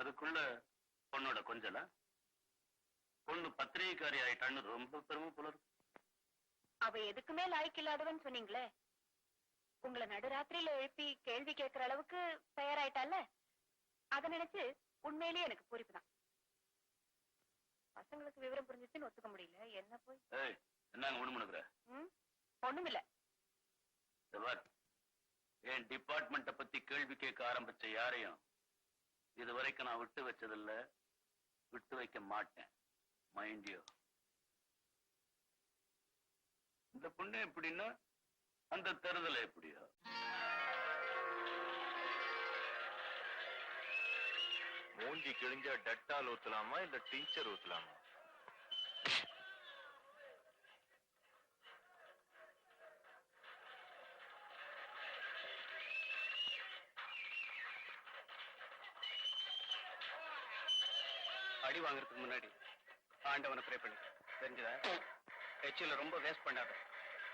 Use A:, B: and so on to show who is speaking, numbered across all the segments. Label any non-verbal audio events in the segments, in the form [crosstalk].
A: அதுக்குள்ள பொண்ணோட கொஞ்சல? பொண்ணு பத்திரிகைக்காரி ஆயிட்டான்னு ரொம்ப பெருமை போல இருக்கு.
B: அவ எதுக்குமே லாய்க்கு இல்லாதவன்னு சொன்னீங்களே. உங்களை நடுராத்திரியில எழுப்பி கேள்வி கேட்கிற அளவுக்கு தயாராயிட்டால அத நினைச்சு உண்மையிலேயே எனக்கு பூரிப்பு தான். பசங்களுக்கு விவரம் புரிஞ்சுச்சுன்னு ஒத்துக்க முடியல. என்ன போய்?
A: ஏய் என்னங்க முணுமுணுக்குற
B: ம்? ஒண்ணுமில்ல.
A: இந்த பார், என் டிபார்ட்மெண்ட்ட பத்தி கேள்வி கேட்க ஆரம்பிச்ச யாரையும் இது வரைக்கும் நான் விட்டு வச்சதில்ல. விட்டு வைக்க மாட்டேன். மைண்டியோ இந்த பொண்ணு எப்படின்னா அந்த தெருதல எப்படியோ.
C: மூஞ்சி கிழிஞ்சா டட்டால் ஊத்தலாமா இல்ல டீச்சர் ஊத்தலாமா?
D: அடி வாங்குறதுக்கு முன்னாடி ஆண்டவனை ப்ரே பண்ணி. தெரிஞ்சதா? எச்சில ரொம்ப வேஸ்ட் பண்ணாத.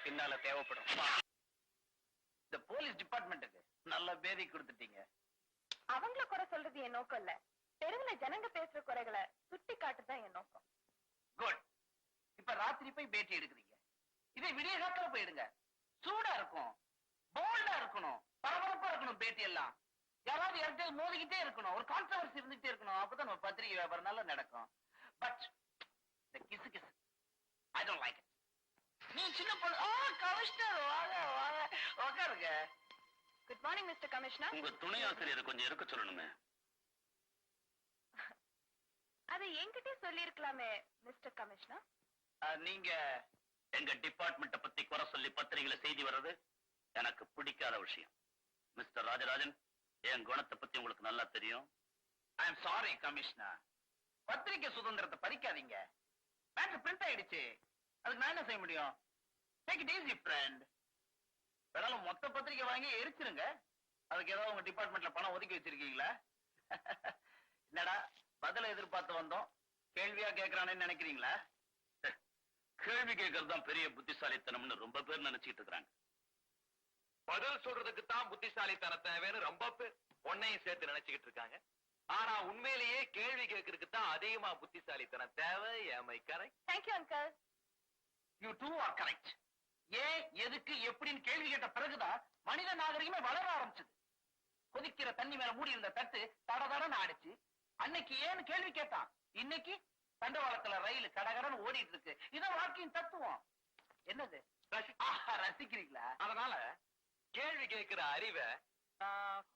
D: பின்னால தேவைப்படும்.
E: இந்த போலீஸ் டிபார்ட்மெண்ட்டுக்கு நல்ல பேதி கொடுத்துட்டீங்க.
B: அவங்கள குறை சொல்றது என் நோக்கம் இல்ல. தெருவுல ஜனங்க பேசுற குறைகளை சுட்டி காட்டுதான் என் நோக்கம்.
E: குட் இப்ப ராத்திரி போய் பேட்டி எடுக்கிறீங்க. இதே விடிய காலத்துல போயிடுங்க சூடா இருக்கும். போல்டா இருக்கணும். பரபரப்பா இருக்கணும் பேட்டி எல்லாம். யாராவது யார்கிட்ட மோதிக்கிட்டே இருக்கணும். ஒரு கான்ட்ரவர்சி இருந்துகிட்டே இருக்கணும். அப்பதான் நம்ம பத்திரிகை வியாபாரம் நல்லா நடக்கும். பட் இந்த கிசு கிசு ஐ டோன்ட் லைக் இட் நீ சின்ன பொண்ணு. ஆ கமிஷனர் வாங்க வாங்க. உட்காருங்க
B: குட் மார்னிங் மிஸ்டர் கமிஷனர்
A: உங்க துணை ஆசிரியரை கொஞ்சம் இருக்க சொல்லணுமே.
B: அதை என்கிட்டே சொல்லி இருக்கலாமே மிஸ்டர் கமிஷனர்
E: நீங்க
A: எங்க டிபார்ட்மெண்ட்ட பத்தி குறை சொல்லி பத்திரிகையில செய்தி வர்றது எனக்கு பிடிக்காத விஷயம். மிஸ்டர் ராஜராஜன் என் குணத்தை பத்தி உங்களுக்கு நல்லா தெரியும்.
E: ஐ எம் சாரி கமிஷனர் பத்திரிக்கை சுதந்திரத்தை பறிக்காதீங்க. மேட்ரு பிரிண்ட் ஆயிடுச்சு. அதுக்கு நான் என்ன செய்ய முடியும்? டேக் இட் ஈஸி ஃப்ரெண்ட் வேணாலும் மொத்த பத்திரிக்கை வாங்கி எரிச்சிருங்க. அதுக்கு ஏதாவது உங்க டிபார்ட்மெண்ட்ல பணம் ஒதுக்கி வச்சிருக்கீங்களா? [laughs] என்னடா பதில எதிர்பார்த்து வந்தோம். கேள்வியா கேட்கறானேன்னு நினைக்கிறீங்களா? [laughs]
A: கேள்வி கேட்கறது தான் பெரிய புத்திசாலித்தனம்னு ரொம்ப பேர் நினைச்சிட்டு இருக்கிறாங்க.
C: பதில் சொல்றதுக்கு தான் புத்திசாலித்தன தேவைன்னு ரொம்ப பேர் உன்னையும் சேர்த்து நினைச்சுக்கிட்டு இருக்காங்க. ஆனா உண்மையிலேயே கேள்வி கேட்கறதுக்கு தான் அதிகமா புத்திசாலித்தனம் தேவை. ஏமை correct
B: thank you uncle
E: you two are correct ஏன் எதுக்கு எப்படின்னு கேள்வி கேட்ட பிறகுதான் மனித நாகரிகமே வளர ஆரம்பிச்சது. கொதிக்கிற தண்ணி மேல மூடி இருந்த தட்டு தட தடன்னு ஆடிச்சு. அன்னைக்கு ஏன்னு கேள்வி கேட்டான். இன்னைக்கு தண்டவாளத்துல ரயில் கடகடன்னு ஓடிட்டு இருக்கு. இதான் வாழ்க்கையின் தத்துவம். என்னது? ஆஹா, ரசிக்கிறீங்களா?
C: அதனால கேள்வி கேட்கிற அறிவை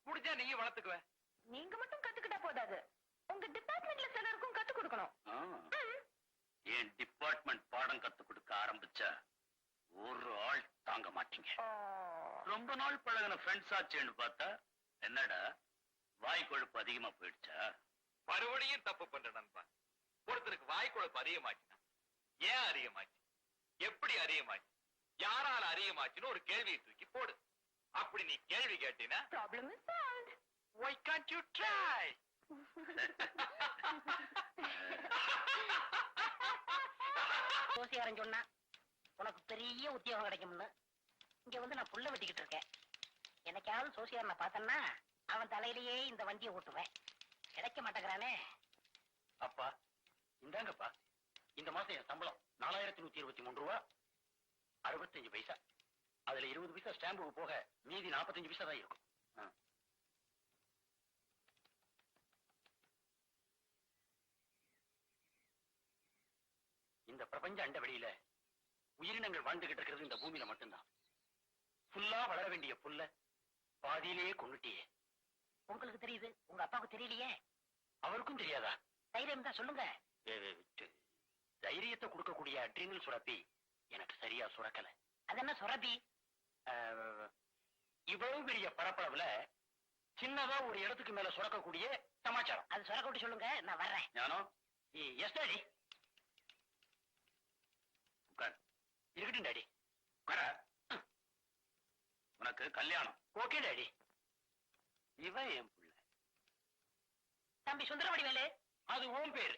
C: முடிஞ்சா நீயும் வளர்த்துக்குவ.
B: நீங்க மட்டும் கத்துக்கிட்டா போதாது. உங்க டிபார்ட்மெண்ட்ல சிலருக்கும் கத்து கொடுக்கணும்.
A: என் டிபார்ட்மெண்ட் பாடம் கத்து கொடுக்க ஆரம்பிச்சா ஒரு ஆள் தாங்க மாட்டீங்க. ரொம்ப நாள் பழகின ஃப்ரெண்ட்ஸ் ஆச்சேன்னு பார்த்தா என்னடா வாய் கொழுப்பு அதிகமா போயிடுச்சா?
C: மறுபடியும் தப்பு பண்ற நண்பா. ஒருத்தருக்கு வாய் குழப்பு அதிகமாச்சுன்னா ஏன் அதிகமாச்சு? எப்படி அதிகமாச்சு? யாரால அதிகமாச்சுன்னு ஒரு கேள்வியை தூக்கி போடு. அப்படி நீ கேள்வி கேட்டீன்னா
B: problem is solved
C: why can't you try?
F: ஜோசியாரன் சொன்னா உனக்கு பெரிய உத்தியோகம் கிடைக்கும்னு. இங்க வந்து நான் புல்ல வெட்டிக்கிட்டு இருக்கேன். என்னைக்காவது சோசியாரனை பார்த்தேன்னா அவன் தலையிலேயே இந்த வண்டியை ஓட்டுவேன். கிடைக்க மாட்டேங்கிறானே.
D: அப்பா இந்தாங்கப்பா. இந்த மாசம் என் சம்பளம் நாலாயிரத்தி நூத்தி இருபத்தி மூணு ரூபா அறுபத்தஞ்சு பைசா. அதுல இருபது பைசா ஸ்டாம்புக்கு போக மீதி நாற்பத்தஞ்சு பைசா தான் இருக்கும். இந்த பிரபஞ்ச அண்ட வெளியில உயிரினங்கள் வாழ்ந்துகிட்டு இருக்கிறது இந்த பூமியில மட்டும்தான். புல்லா வளர வேண்டிய புல்ல பாதியிலேயே கொண்டுட்டியே
F: உங்களுக்கு தெரியுது? உங்க அப்பாவுக்கு தெரியலையே?
D: அவருக்கும் தெரியாதா?
F: தைரியம் தான் சொல்லுங்க.
D: தைரியத்தை கொடுக்கக்கூடிய அட்ரினல் சுரப்பி எனக்கு சரியா சுரக்கல.
F: அது என்ன சுரபி
D: அஹ், இவ்வளவு பெரிய பரப்பளவுல சின்னதா ஒரு இடத்துக்கு மேல சுரக்கக்கூடிய சமாச்சாரம்.
F: அது சுரக்க விட்டு சொல்லுங்க நான் வர்றேன்.
A: ஞானம்
D: எஸ் டாடி இருக்கட்டும் டாடி
A: உட்கார. உனக்கு கல்யாணம்.
D: ஓகே டாடி
A: இவன் என் புள்ள.
F: தம்பி சுந்தரவடிவேலு
D: அது ஓம் பேர்.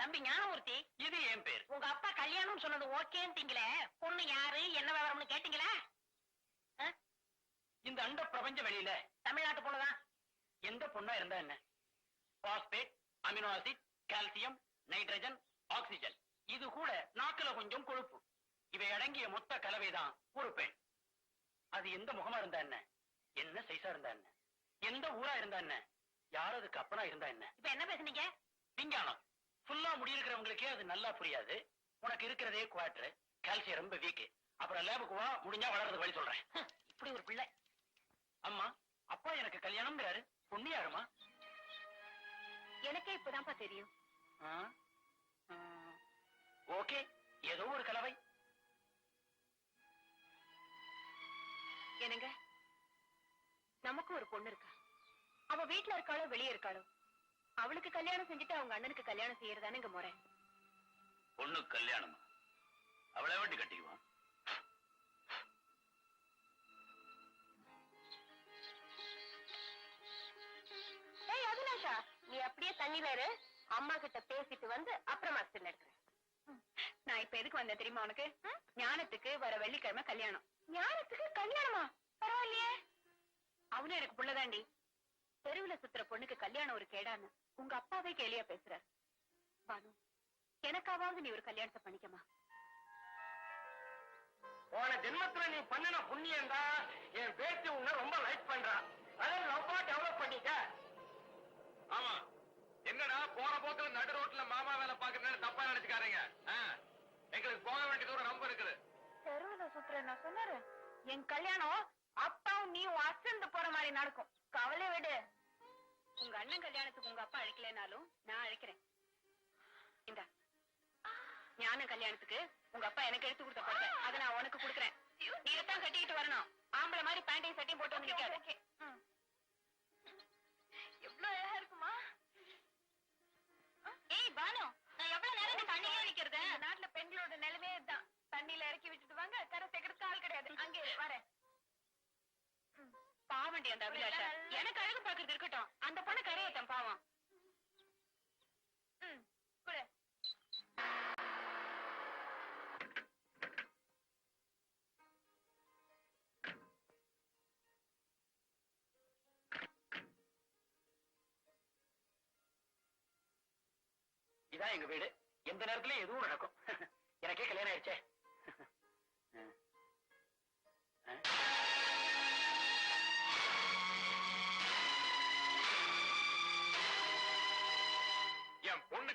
F: தம்பி ஞானமூர்த்தி.
D: இது என் பேர்.
F: உங்க அப்பா கல்யாணம் சொன்னது ஓகேன்ட்டீங்களே பொண்ணு யாரு என்ன விவரம்னு கேட்டீங்களா?
D: இந்த அண்ட பிரபஞ்ச வெளியில
F: தமிழ்நாட்டு பொண்ணுதான்.
D: எந்த பொண்ணா இருந்தா என்ன? Phosphate amino acid calcium nitrogen oxygen இது கூட நாக்குல கொஞ்சம் கொழுப்பு. இவை அடங்கிய மொத்த கலவைதான் ஒரு பெண். அது எந்த முகமா இருந்தா என்ன? என்ன சைஸா இருந்தா என்ன? எந்த ஊரா இருந்தா என்ன? யார் அதுக்கு அப்பனா இருந்தா என்ன?
F: இப்ப என்ன பேசுனீங்க?
D: விஞ்ஞானம். ஃபுல்லா முடியிருக்கிறவங்களுக்கே அது நல்லா புரியாது. உனக்கு இருக்கிறதே குவாட்ரு கால்சியம் ரொம்ப வீக் அப்புறம் லேபுக்கு வா முடிஞ்சா வளர்றது வழி சொல்றேன்.
F: இப்படி ஒரு பிள்ளை.
D: அம்மா அப்பா எனக்கு கல்யாணம்ங்கிறாரு. பொண்ணு யாருமா
B: எனக்கே இப்பதான்ப்பா தெரியும்.
D: ஓகே ஏதோ ஒரு கலவை.
B: என்னங்க? நமக்கு ஒரு பொண்ணு இருக்கா? அவ வீட்ல இருக்காளோ வெளியே இருக்காளோ? அவளுக்கு கல்யாணம் செஞ்சுட்டு அவங்க அண்ணனுக்கு கல்யாணம் செய்யறதானே இங்க முறை.
A: பொண்ணு கல்யாணமா? அவளை வண்டி கட்டிக்குவான்
B: இரு அம்மா கிட்ட பேசிட்டு வந்து அப்புறமா எடுக்கிறேன். நான் இப்ப எதுக்கு வந்தேன் தெரியுமா உனக்கு? ஞானத்துக்கு வர வெள்ளிக்கிழமை கல்யாணம். ஞானத்துக்கு கல்யாணமா? பரவாயில்லையே. அவனும் எனக்கு புள்ளதாண்டி. தெருவுல சுத்துற பொண்ணுக்கு கல்யாணம் ஒரு கேடான்னு உங்க அப்பாவே கேலியா பேசுறாரு. பானு எனக்காவது நீ ஒரு கல்யாணத்தை பண்ணிக்கமா
E: போன ஜென்மத்துல நீ பண்ணின புண்ணியம் தான் என் பேத்தி உன்னை ரொம்ப லைக் பண்றா. அதை லவ்வா டெவலப் பண்ணிக்க.
C: ஆமா. என்னடா போற போக்குல நடு ரோட்ல மாமா வேலை பாக்குறேன்னு தப்பா நினைச்சுக்காரங்க எங்களுக்கு போக வேண்டிய தூரம் ரொம்ப இருக்குது.
B: தெருவுல சுத்துற நான் சொன்னாரு என் கல்யாணம் அப்பாவும் நீயும் அசந்து போற மாதிரி நடக்கும். கவலை விடு. உங்க அண்ணன் கல்யாணத்துக்கு உங்க அப்பா அழைக்கலைனாலும் நான் அழைக்கிறேன். இந்த ஞான கல்யாணத்துக்கு உங்க அப்பா எனக்கு எடுத்து கொடுத்த படத்தை அதை நான் உனக்கு கொடுக்குறேன். நீ இதைத்தான் கட்டிக்கிட்டு வரணும். ஆம்பளை மாதிரி பேண்டையும் சட்டையும் போட்டு வந்து நிக்காது. பாவண்டி அந்த அபிலாஷா. எனக்கு அழகு பாக்குறது இருக்கட்டும். அந்த பொண்ணு கரையட்டும் பாவம்.
D: இதான் எங்க வீடு. எந்த நேரத்துலயும் எதுவும் நடக்கும். [laughs] எனக்கே கல்யாணம் ஆயிடுச்சே.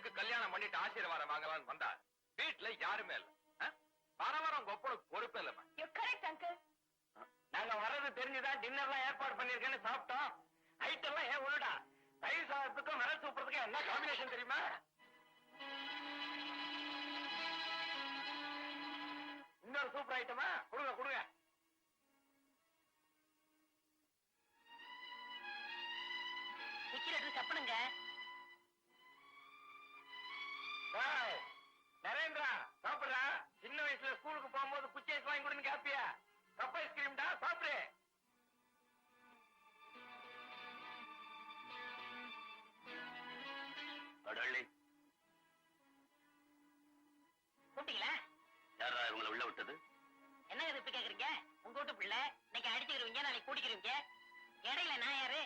C: பொண்ணுக்கு கல்யாணம் பண்ணிட்டு ஆசீர்வாதம் வாங்கலாம்னு வந்தா வீட்டுல யாருமே இல்ல? வர வர உங்க ஒப்பனுக்கு பொறுப்பே இல்லம்மா.
E: நாங்க வர்றது தெரிஞ்சுதான் டின்னர்லாம் ஏற்பாடு பண்ணிருக்கேன்னு சாப்பிட்டோம். ஐட்டெல்லாம் ஏன் உள்ளடா தயிர் சாதத்துக்கும் மிளகு சூப்பறதுக்கும் என்ன காம்பினேஷன் தெரியுமா? இன்னொரு சூப்பர் ஐட்டமா கொடுங்க கொடுங்க.
F: சப்பனுங்க
E: சாப்பிடுறா சின்ன வயசுல ஸ்கூலுக்கு போகும்போது குச்சி ஐஸ் வாங்கி கொடுன்னு கேப்பியா? கப் ஐஸ்கிரீம்டா சாப்பிடு.
A: கடவுளே
F: கூப்பிட்டீங்களா?
A: யாரா இவங்களை உள்ள விட்டது?
F: என்ன இது இப்படி கேக்குறீங்க? உங்க வீட்டு பிள்ளை இன்னைக்கு அடிச்சுக்கிறவங்க நாளைக்கு கூட்டிக்கிறவங்க இடையில நான் யாரு?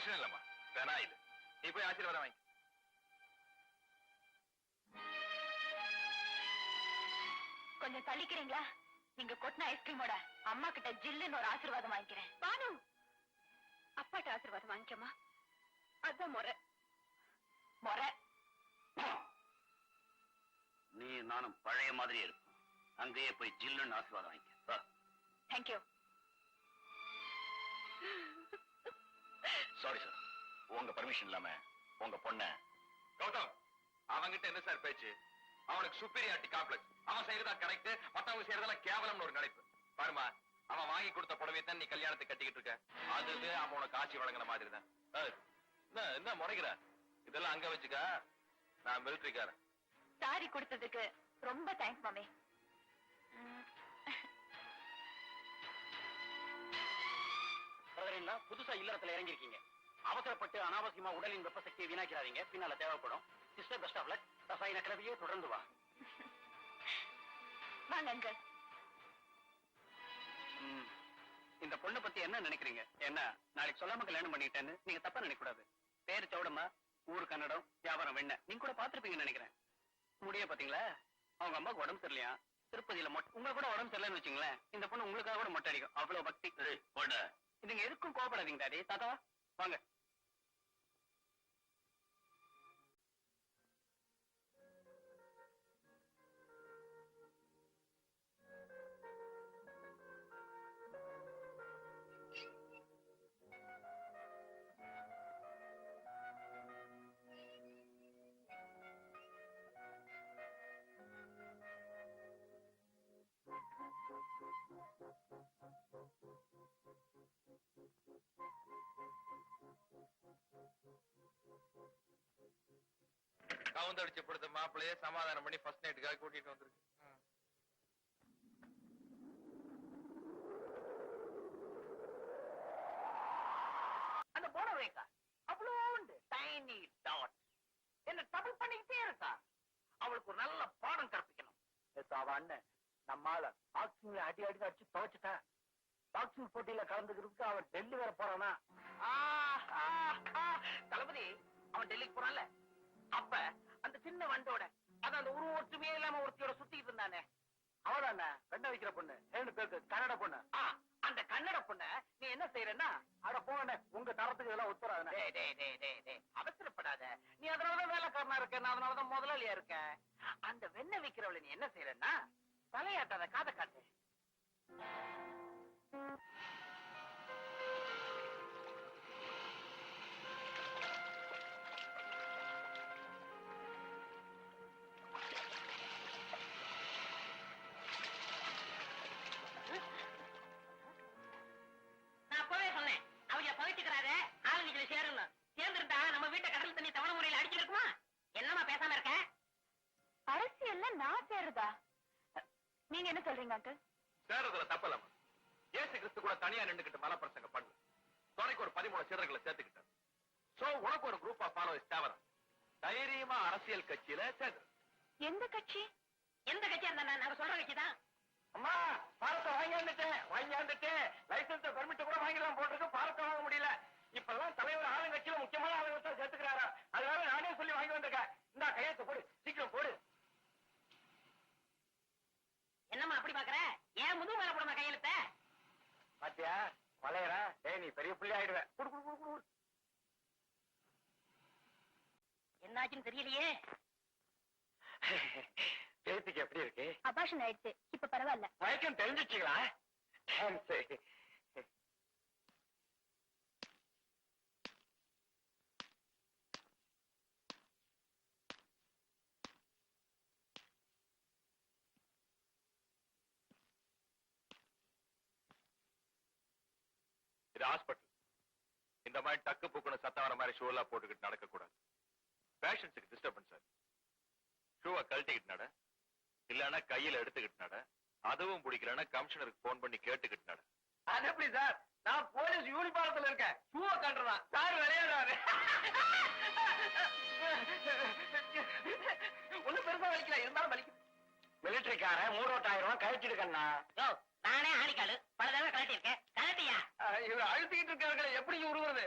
C: மனுஷன் இல்லம்மா இது நீ போய் ஆசீர்வாதம் வாங்கி
B: கொஞ்சம் தள்ளிக்கிறீங்களா? நீங்க கொட்டின ஐஸ்கிரீமோட அம்மா கிட்ட ஜில்லுன்னு ஒரு ஆசீர்வாதம் வாங்கிக்கிறேன். பானு! அப்பாட்ட ஆசீர்வாதம் வாங்கிக்கமா அதான் முறை. முறை.
A: நீ நானும் பழைய மாதிரியே இருப்போம் அங்கேயே போய் ஜில்லுன்னு ஆசீர்வாதம் வாங்கிக்க.
B: தேங்க்யூ
A: சாரி சார் உங்க பர்மிஷன் இல்லாம உங்க பொண்ண
C: கௌதம் அவன்கிட்ட என்ன சார் பேச்சு? அவனுக்கு சுப்பீரியாரிட்டி காம்ப்ளெக்ஸ் அவன் செய்யறதா கரெக்ட் மத்தவங்க செய்யறதெல்லாம் கேவலம்னு ஒரு நினைப்பு பாருமா அவன் வாங்கி கொடுத்த புடவை தான் நீ கல்யாணத்துக்கு கட்டிக்கிட்டு இருக்க. அது அவன் உனக்கு ஆட்சி வழங்கின மாதிரி தான் என்ன என்ன முறைக்கிற? இதெல்லாம் அங்க வச்சுக்க. நான் மிலிட்டரிக்காரன்
B: சாரி கொடுத்ததுக்கு ரொம்ப தேங்க்ஸ் மாமி.
D: புதுசா இல்லறத்துல இறங்கிருக்கீங்க அவசரப்பட்டு அனாவசியமா உடலின் வெப்ப சக்தியை வீணாக்கிறாதீங்க பின்னால தேவைப்படும். சிஸ்டர் பெஸ்ட் ஆஃப் லக் ரசாயன கிளவியே தொடர்ந்து வா.
B: வாங்க அங்கிள்.
E: இந்த பொண்ணை பத்தி என்ன நினைக்கிறீங்க? என்ன நாளைக்கு சொல்லாம கல்யாணம் பண்ணிட்டேன்னு நீங்க தப்பா நினைக்க கூடாது பேரு சௌடம்மா ஊரு கன்னடம் வியாபாரம் வெண்ண நீங்க கூட பாத்திருப்பீங்கன்னு நினைக்கிறேன். முடிய பாத்தீங்களா? அவங்க அம்மாவுக்கு உடம்பு சரியில்லையா? திருப்பதியில மொட்டை உங்க கூட உடம்பு சரியில்லைன்னு வச்சுங்களேன் இந்த பொண்ணு உங்களுக்காக கூட மொட்டை அடிக்கும். அவ்வளவு பக்தி. இதுங்க எதுக்கும் கோபப்படாதீங்க டாடி. தாத்தா வாங்க.
C: கவுந்தடிச்சு படுத்த மாப்பிள்ளையே சமாதானம் பண்ணி ஃபர்ஸ்ட் நைட்டுக்காக கூட்டிட்டு வந்திருக்கு.
E: அந்த போன ரேகா அவ்வளோ உண்டு. டைனி டாட் என்ன டபுள் பண்ணிக்கிட்டே இருக்கா? அவளுக்கு ஒரு நல்ல பாடம் கற்பிக்கணும்.
D: அவ அண்ணன் நம்மால பாக்ஸிங்ல அடி அடி அடிச்சு துவைச்சிட்டா பாக்ஸிங் போட்டியில கலந்துக்கிறதுக்கு அவன் டெல்லி வர போறானா?
E: ஆ, ஆ, ஆ. தளபதி அவன் டெல்லிக்கு போறான்ல. அப்ப அந்த சின்ன வண்டோட. அது அந்த உருவ ஒற்றுமையே இல்லாம ஒருத்தியோட சுத்திட்டு இருந்தானே.
D: அவதானே? வெண்ண வைக்கிற பொண்ணு. ஏழு பேருக்கு கன்னட பொண்ணு.
E: அந்த கன்னட பொண்ண நீ என்ன செய்யறன்னா?
D: அட போன உங்க தரத்துக்கு இதெல்லாம்
E: டேய், அவசரப்படாத. நீ அதனாலதான் வேலைக்காரனா இருக்க நான் அதனாலதான் முதலாளியா இருக்கேன். அந்த வெண்ணெய் விக்கிறவளை நீ என்ன செய்யறன்னா தலையாட்டாத காதை காட்டு.
F: நம்ம வீட்டை கடல் தண்ணி தவணை முறையில அடிச்சிருக்குமா என்னமா பேசாம இருக்க?
B: அரசியல்ல நான் சேருதா? நீங்க என்ன சொல்றீங்க அங்கிள்
C: சேர்றதுல தப்பலம்மா ஏசு கிறிஸ்து கூட தனியா நின்னுக்கிட்டு மலை பிரசங்க பண்ணல. துணைக்கு ஒரு பதிமூணு சீடர்களை சேர்த்துக்கிட்டார். சோ உனக்கு ஒரு குரூப் ஆஃப் ஃபாலோவர்ஸ் தேவரம் தைரியமா அரசியல் கட்சியில சேர்ந்து
B: எந்த கட்சி?
F: எந்த கட்சியா இருந்தா நாங்க சொல்ற கட்சி தான்?
D: அம்மா பாரத்தை வாங்கியாந்துட்டேன் வாங்கியாந்துட்டேன் லைசன்ஸ் பெர்மிட் கூட வாங்கிடலாம் போட்டிருக்கு பாரத்தை வாங்க முடியல. இப்பெல்லாம் தலைவர் ஆளுங்கட்சியில முக்கியமான ஆளுங்க சேர்த்துக்கிறாரா அதனால நானே சொல்லி வாங்கி வந்திருக்கேன் இந்த கையெழுத்து போடு. சீக்கிரம் போடு.
F: என்னம்மா அப்படி பாக்குற? ஏன் முதுகு மேல போடுமா கையெழுத்த?
D: பாத்தியா? வளையறா? டேய் நீ பெரிய புள்ளி ஆயிடுவேன் குடு குடு குடு குடு
F: என்னாச்சுன்னு தெரியலையே.
D: பேத்திக்கு எப்படி இருக்கு?
B: அபாஷன் ஆயிடுச்சு. இப்ப பரவாயில்ல.
D: மயக்கம் தெரிஞ்சிச்சுங்களா தேங்க்ஸ்
C: இது ஹாஸ்பிட்டல் இந்த மாதிரி டக்கு புக்குன்னு சத்தம் வர மாதிரி ஷூ எல்லாம் போட்டுக்கிட்டு நடக்க கூடாது பேஷண்ட்ஸுக்கு டிஸ்டர்பன்ஸ் ஆகுது ஷூவை கழட்டிக்கிட்டு நட. இல்லைன்னா கையில எடுத்துக்கிட்டு நட. அதுவும் பிடிக்கலன்னா கமிஷனருக்கு போன் பண்ணி கேட்டுக்கிட்டு நட.
E: அது எப்படி சார்? நான் போலீஸ் யூனிஃபார்ம்ல இருக்கேன். ஷூவை காட்டுறான் சார் விளையாடுறாரு. ஒண்ணும் பெருசா வலிக்கல. இருந்தாலும் வலிக்கும்.
D: மிலிட்டரிக்காரன் மூணோட்டாயிரம் ரூபாய் கழிச்சிடுக்கண்ணா
F: யோ நானே ஆணிக்காலு பல தடவை கலட்டி இருக்கேன் கலட்டியா
E: இவர் அழுத்திட்டு இருக்காரு எப்படி உருவுறது?